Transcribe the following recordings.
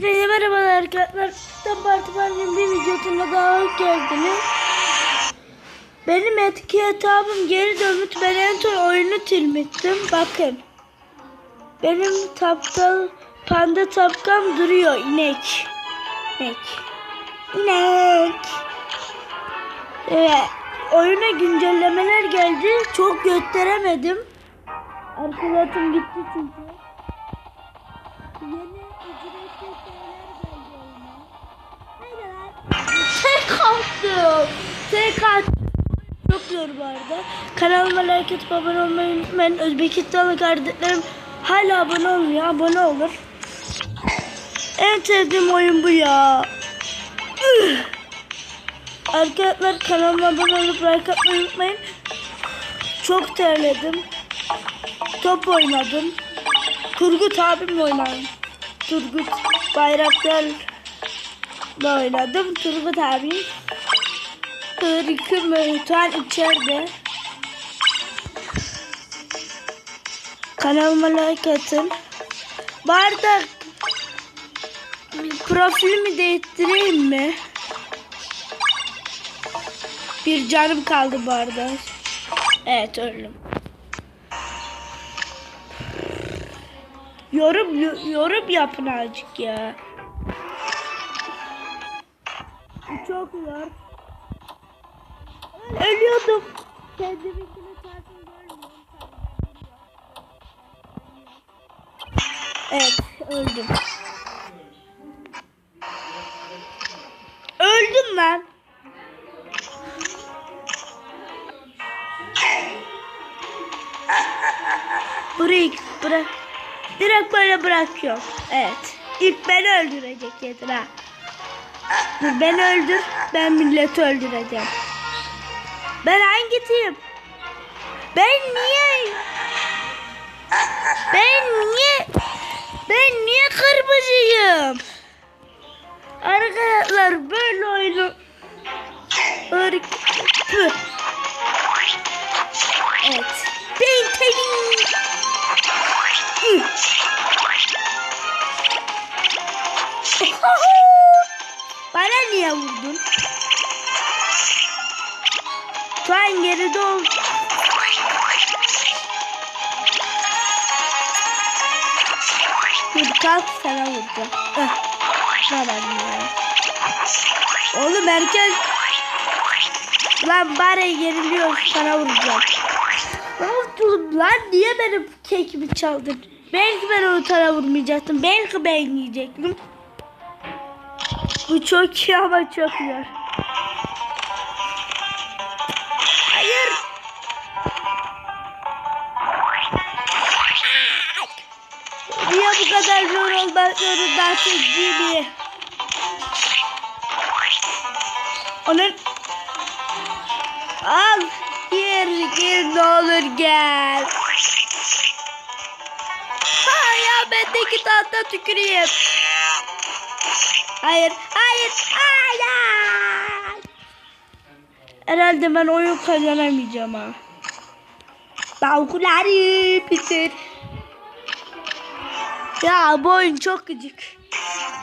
Hepinize merhabalar arkadaşlar. Tam Parti Parti'nin bir videosuna daha hoş geldiniz. Benim etki hesabım geri dönmüş. Ben en son oyunu silmiştim. Bakın. Benim taptal panda tapkam duruyor. İnek. İnek. İnek. Evet. Oyuna güncellemeler geldi. Çok gösteremedim. Arkadaşım gitti çünkü. Attım. Çok zor bu arada. Kanalıma like atıp abone olmayı unutmayın. Özbekistanlı kardeşlerim hala abone olmuyor. Abone olur. En sevdiğim oyun bu ya. Arkadaşlar kanalıma abone olup like atmayı unutmayın. Çok terledim. Top oynadım. Turgut abimle oynadım. Turgut Bayraktar'la oynadım. Turgut abim. Hırkı Mehtan içeride. Kanalıma like atın. Bu arada profilimi değiştireyim mi? Bir canım kaldı bu arada. Evet öldüm. Yorum yorum yapın azıcık ya. Çok zor. Ölüyordum. Kendiminkine çarpım görmüyorum. Evet öldüm. Öldüm lan. Bırak, bırak. Direkt böyle bırakıyorum. Evet. İlk beni öldürecek yeter ha. Dur beni öldür. Ben milleti öldüreceğim. Ben hangisiyim? Ben niye? Ben niye? Ben niye kırmızıyım? Arkadaşlar böyle oyunu. Evet. Ben tenim. Üh. Bana niye vurdun? An geride ol. Dur kalk sana vuracağım. Eh. Bana ya. Oğlum herkes Lan bari geriliyor sana vuracağım. Ne yaptın lan? Niye benim kekimi çaldın? Belki ben onu sana vurmayacaktım. Belki ben yiyecektim. Bu çok iyi ama çok zor. Bu kadar zor olmak zorunda sevdiğimi? Onun Al gir gir ne olur gel. Ha ya bendeki tahta tüküreyim. Hayır hayır hayır. Herhalde ben oyun kazanamayacağım ha. Tavukları bitir. Ya bu oyun çok gıcık.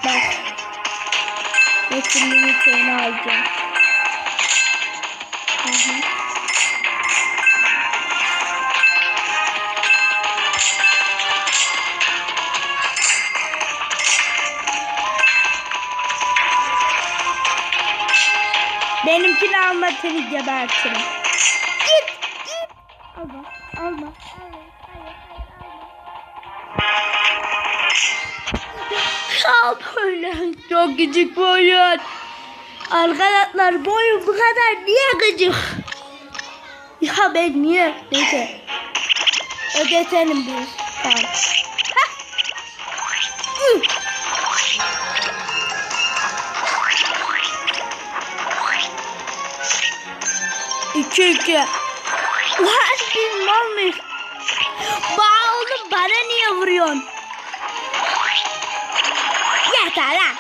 Bak. Bir tane alacağım. Hı hı. Benimkini alma seni gebertirim. Git git. Alma alma. Al böyle. Çok gıcık bu oyun. Arkadaşlar bu oyun bu kadar niye gıcık? Ya ben niye? Neyse. Ödetelim biz. Tamam. İki iki. Lan biz mal mıyız? Ba oğlum bana niye vuruyorsun? Yeter lan.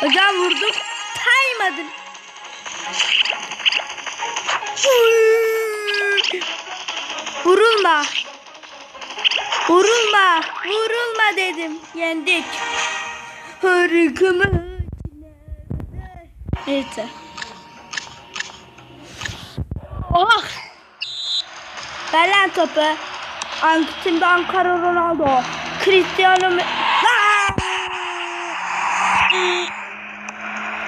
Hocam vurduk. Saymadın. Vurulma. Vurulma. Vurulma dedim. Yendik. Harika Neyse. Oh. Ver lan topu. An şimdi Ankara Ronaldo. Cristiano Aa!